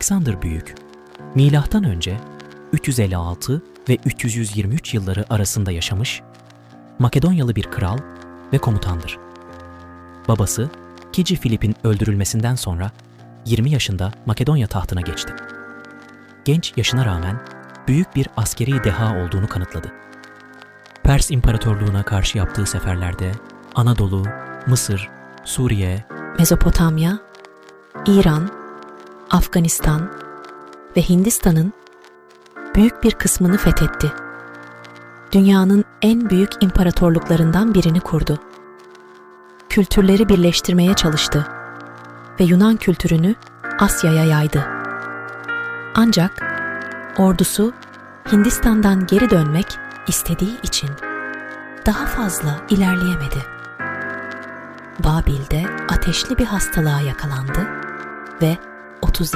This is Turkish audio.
Alexander Büyük, milattan önce 356 ve 323 yılları arasında yaşamış Makedonyalı bir kral ve komutandır. Babası Kici Filip'in öldürülmesinden sonra 20 yaşında Makedonya tahtına geçti. Genç yaşına rağmen büyük bir askeri deha olduğunu kanıtladı. Pers İmparatorluğu'na karşı yaptığı seferlerde Anadolu, Mısır, Suriye, Mezopotamya, İran, Afganistan ve Hindistan'ın büyük bir kısmını fethetti. Dünyanın en büyük imparatorluklarından birini kurdu. Kültürleri birleştirmeye çalıştı ve Yunan kültürünü Asya'ya yaydı. Ancak ordusu Hindistan'dan geri dönmek istediği için daha fazla ilerleyemedi. Babil'de ateşli bir hastalığa yakalandı ve otuz